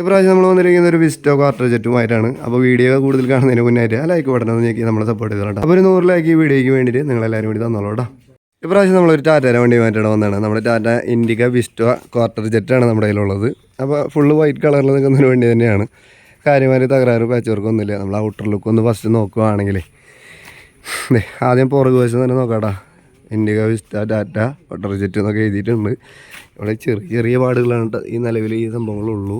ഇപ്രാവശ്യം നമ്മൾ വന്നിരിക്കുന്ന ഒരു വിസ്റ്റോ ക്വാർട്ടർ ജെറ്റുമായിട്ടാണ് അപ്പോൾ വീഡിയോ കൂടുതൽ കാണുന്നതിന് മുന്നായിട്ട് ലൈക്ക് ബട്ടൺ ഒന്ന് ഞെക്കി നമ്മളെ സപ്പോർട്ട് ചെയ്തോട്ടെ അപ്പോൾ ഒരു നൂറ് ലൈക്ക് ഈ വീഡിയോയ്ക്ക് വേണ്ടിയിട്ട് നിങ്ങളെല്ലാവരും കൂടി തന്നോളൂ കേട്ടോ. ഇപ്രാവശ്യം നമ്മളൊരു ടാറ്റയുടെ വണ്ടി മാറ്റിയിട്ട് വന്നതാണ്. നമ്മുടെ ടാറ്റ ഇൻഡിക വിസ്റ്റോ ക്വാർട്ടർ ജെറ്റാണ് നമ്മുടെ കയ്യിലുള്ളത്. അപ്പോൾ ഫുള്ള് വൈറ്റ് കളറിൽ നിൽക്കുന്ന വേണ്ടി തന്നെയാണ്. കാര്യമായി തകരാറ് പാച്ച് നമ്മൾ ഔട്ടർ ലുക്ക് ഒന്ന് ഫസ്റ്റ് നോക്കുകയാണെങ്കിൽ ആദ്യം പുറകു വശം തന്നെ നോക്കാട്ടാ Indica Vista Tata quarter jet എന്നൊക്കെ എഴുതിയിട്ടുണ്ട്. ഇവിടെ ചെറിയ ചെറിയ പാടുകളാണ് ഈ നിലവിൽ ഈ സംഭവങ്ങളുള്ളൂ.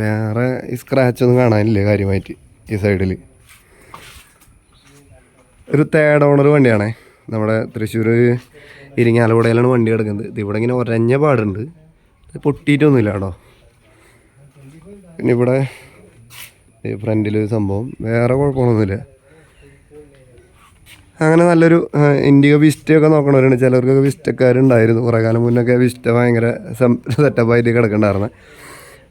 വേറെ ഈ സ്ക്രാച്ച് ഒന്നും കാണാനില്ല കാര്യമായിട്ട് ഈ സൈഡിൽ ഒരു തേർഡ് ഓണർ വണ്ടിയാണേ. നമ്മുടെ തൃശ്ശൂർ ഇരിങ്ങാലക്കുടയിലാണ് വണ്ടി കിടക്കുന്നത്. ഇത് ഇവിടെ ഇങ്ങനെ ഒരഞ്ഞ പാടുണ്ട്. പൊട്ടിയിട്ടൊന്നുമില്ല കേട്ടോ. പിന്നെ ഇവിടെ ഫ്രണ്ടിൽ സംഭവം. വേറെ കുഴപ്പമൊന്നുമില്ല. അങ്ങനെ നല്ലൊരു ഇൻഡിഗോ വിസ്റ്റയൊക്കെ നോക്കണവരുണ്ട് ചിലർക്കൊക്കെ വിസ്റ്റക്കാരുണ്ടായിരുന്നു കുറേ കാലം മുന്നൊക്കെ വിസ്റ്റ ഭയങ്കര സെറ്റപ്പായിട്ട് കിടക്കണ്ടായിരുന്നു.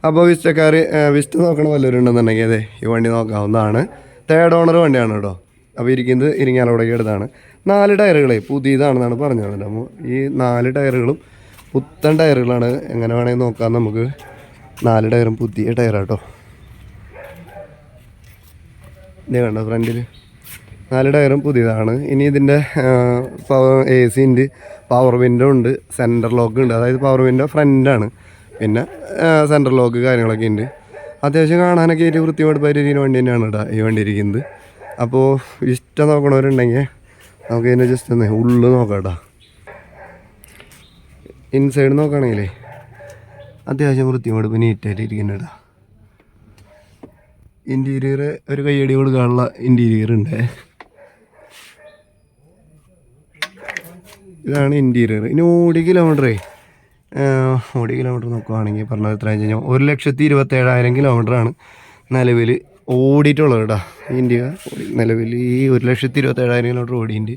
അപ്പോൾ വിസ്റ്റക്കാർ വിസ്റ്റ് നോക്കണ വല്ലവരുണ്ടെന്നുണ്ടെങ്കിൽ അതെ ഈ വണ്ടി നോക്കാവുന്നതാണ്. തേർഡ് ഓണർ വണ്ടിയാണ് കേട്ടോ അപ്പോൾ ഇരിക്കുന്നത് ഇരിങ്ങാലോടേക്ക് എടുത്താണ് നാല് ടയറുകളെ പുതിയതാണെന്നാണ് പറഞ്ഞത്. അപ്പോൾ ഈ നാല് ടയറുകളും പുത്തൻ ടയറുകളാണ്. എങ്ങനെ വേണമെങ്കിൽ നോക്കാം നമുക്ക്. നാല് ടയറും പുതിയ ടയറാട്ടോ. ഇതേ കണ്ടോ ഫ്രണ്ടിൽ നാല് ടയറും പുതിയതാണ്. ഇനി ഇതിന്റെ എ സി ഉണ്ട് പവർ വിൻഡോ ഉണ്ട്. സെന്റർ ലോക്ക് ഉണ്ട്. അതായത് പവർ വിൻഡോ ഫ്രണ്ടാണ് പിന്നെ സെന്റർ ലോക്ക് കാര്യങ്ങളൊക്കെ ഉണ്ട് അത്യാവശ്യം കാണാനൊക്കെ ഒരു വൃത്തിയോട് പരിചയം വണ്ടി തന്നെയാണ് കേട്ടോ ഈ വണ്ടി ഇരിക്കുന്നത്. അപ്പോൾ ഇഷ്ടം നോക്കണവരുണ്ടെങ്കിൽ നമുക്ക് ഇതിനെ ജസ്റ്റ് ഒന്ന് ഉള്ളു നോക്കാം കേട്ടോ ഇൻസൈഡ് നോക്കുകയാണെങ്കിലേ അത്യാവശ്യം വൃത്തിയോട് ഇപ്പോൾ നീറ്റായിട്ട് ഇരിക്കുന്നുണ്ട് കേട്ടോ ഇന്റീരിയർ ഒരു കയ്യടി കൊടുക്കാനുള്ള ഇന്റീരിയർ ഉണ്ട് ഇതാണ് ഇന്റീരിയർ ഇനി ഓടി കിലോമീറ്ററേ ഓടി കിലോമീറ്റർ നോക്കുവാണെങ്കിൽ പറഞ്ഞത് എത്ര കഴിഞ്ഞാൽ ഒരു ലക്ഷത്തി ഇരുപത്തേഴായിരം കിലോമീറ്ററാണ് നിലവിൽ ഓടിയിട്ടുള്ളത് കേട്ടോ ഇന്ത്യ നിലവിൽ ഈ ഒരു ലക്ഷത്തി ഇരുപത്തേഴായിരം കിലോമീറ്റർ ഓടിയിന്റെ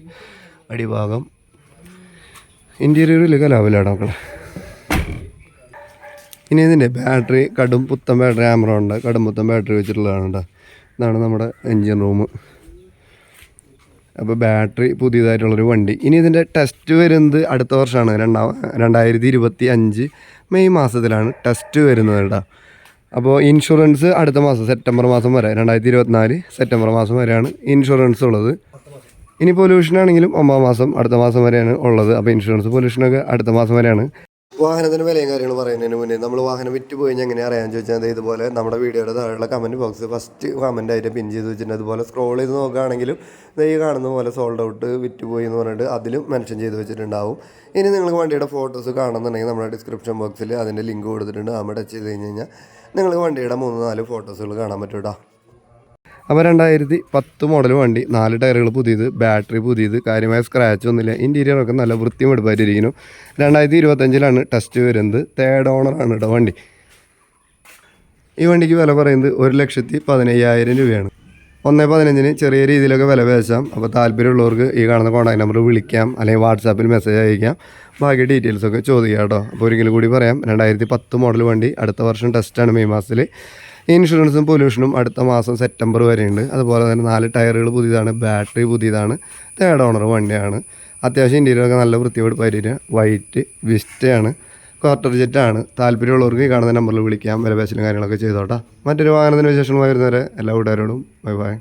അടിഭാഗം ഇന്റീരിയറിൽ കലാവിലാണ് മക്കളെ. ഇനി ഇതിന്റെ ബാറ്ററി കടും പുത്തൻ ബാറ്ററി ക്യാമറ ഉണ്ട്. കടും പുത്തൻ ബാറ്ററി വെച്ചിട്ടുള്ളതാണ് കേട്ടോ ഇതാണ് നമ്മുടെ എൻജിൻ റൂം അപ്പോൾ ബാറ്ററി പുതിയതായിട്ടുള്ളൊരു വണ്ടി. ഇനി ഇതിന്റെ ടെസ്റ്റ് വരുന്നത് അടുത്ത വർഷമാണ്. രണ്ടാം രണ്ടായിരത്തി ഇരുപത്തി അഞ്ച് മെയ് മാസത്തിലാണ് ടെസ്റ്റ് വരുന്നത് കേട്ടോ. അപ്പോൾ ഇൻഷുറൻസ് അടുത്ത മാസം സെപ്റ്റംബർ മാസം വരെ രണ്ടായിരത്തി ഇരുപത്തിനാല് സെപ്റ്റംബർ മാസം വരെയാണ് ഇൻഷുറൻസ് ഉള്ളത്. ഇനി പൊല്യൂഷൻ ആണെങ്കിലും ഒമ്പതാം മാസം അടുത്ത മാസം വരെയാണ് ഉള്ളത്. അപ്പോൾ ഇൻഷുറൻസ് പൊല്യൂഷനൊക്കെ അടുത്ത മാസം വരെയാണ്. വാഹനത്തിന് വിലയും കാര്യങ്ങൾ പറയുന്നതിന് മുന്നേ നമ്മൾ വാഹനം വിറ്റ് പോയി എങ്ങനെ അറിയാൻ ചോദിച്ചാൽ ഇതുപോലെ നമ്മുടെ വീഡിയോയുടെ താഴെയുള്ള കമന്റ് ബോക്സ് ഫസ്റ്റ് കമന്റ് ആയിട്ട് പിൻ ചെയ്ത് വെച്ചിട്ടുണ്ട്. അതുപോലെ സ്ക്രോൾ ചെയ്ത് നോക്കുകയാണെങ്കിലും ഈ കാണുന്ന പോലെ സോൾഡ് ഔട്ട് വിറ്റ് പോയി എന്ന് പറഞ്ഞിട്ട് അതിലും മെൻഷൻ ചെയ്ത് വെച്ചിട്ടുണ്ടാവും. ഇനി നിങ്ങൾക്ക് വണ്ടിയുടെ ഫോട്ടോസ് കാണുന്നുണ്ടെങ്കിൽ നമ്മുടെ ഡിസ്ക്രിപ്ഷൻ ബോക്സിൽ അതിന്റെ ലിങ്ക് കൊടുത്തിട്ടുണ്ട്. അവിടെ ടച്ച് ചെയ്ത് കഴിഞ്ഞ് കഴിഞ്ഞാൽ നിങ്ങൾക്ക് വണ്ടിയുടെ മൂന്ന് നാല് ഫോട്ടോസുകൾ കാണാൻ പറ്റും കേട്ടോ അപ്പോൾ രണ്ടായിരത്തി പത്ത് മോഡൽ വണ്ടി നാല് ടയറുകൾ പുതിയത് ബാറ്ററി പുതിയത് കാര്യമായ സ്ക്രാച്ച് ഒന്നുമില്ല. ഇന്റീരിയറൊക്കെ നല്ല വൃത്തിയും എടുപ്പായിട്ടിരിക്കുന്നു രണ്ടായിരത്തി ഇരുപത്തഞ്ചിലാണ് ടെസ്റ്റ് വരുന്നത്. തേർഡ് ഓണറാണ് കേട്ടോ വണ്ടി. ഈ വണ്ടിക്ക് വില പറയുന്നത് ഒരു ലക്ഷത്തി പതിനയ്യായിരം രൂപയാണ്. ഒന്ന് പതിനഞ്ചിന് ചെറിയ രീതിയിലൊക്കെ വില പേശാം. അപ്പോൾ താല്പര്യമുള്ളവർക്ക് ഈ കാണുന്ന കോൺടാക്ട് നമ്പർ വിളിക്കാം. അല്ലെങ്കിൽ വാട്സാപ്പിൽ മെസ്സേജ് അയക്കാം. ബാക്കി ഡീറ്റെയിൽസൊക്കെ ചോദിക്കാം കേട്ടോ അപ്പോൾ ഒരിക്കലും കൂടി പറയാം. രണ്ടായിരത്തി പത്ത് മോഡൽ വണ്ടി അടുത്ത വർഷം ടെസ്റ്റാണ് മെയ് മാസത്തിൽ ഇൻഷുറൻസും പൊല്യൂഷനും അടുത്ത മാസം സെപ്റ്റംബർ വരെയുണ്ട്. അതുപോലെ തന്നെ നാല് ടയറുകൾ പുതിയതാണ് ബാറ്ററി പുതിയതാണ് തേർഡ് ഓണർ വണ്ടിയാണ്. അത്യാവശ്യം ഇന്റീരിയറൊക്കെ നല്ല വൃത്തിയോട് പരിചയ വൈറ്റ് വിസ്റ്റയാണ് ക്വാർട്ടർ ജെറ്റാണ്. താല്പര്യമുള്ളവർക്ക് ഈ കാണുന്ന നമ്പറിൽ വിളിക്കാം വിലപേശലും കാര്യങ്ങളൊക്കെ ചെയ്തോട്ടാ. മറ്റൊരു വാഹനത്തിന് വിശേഷമായി വരുന്നവരെ എല്ലാ കൂട്ടുകാരോടും ബൈ ബൈ.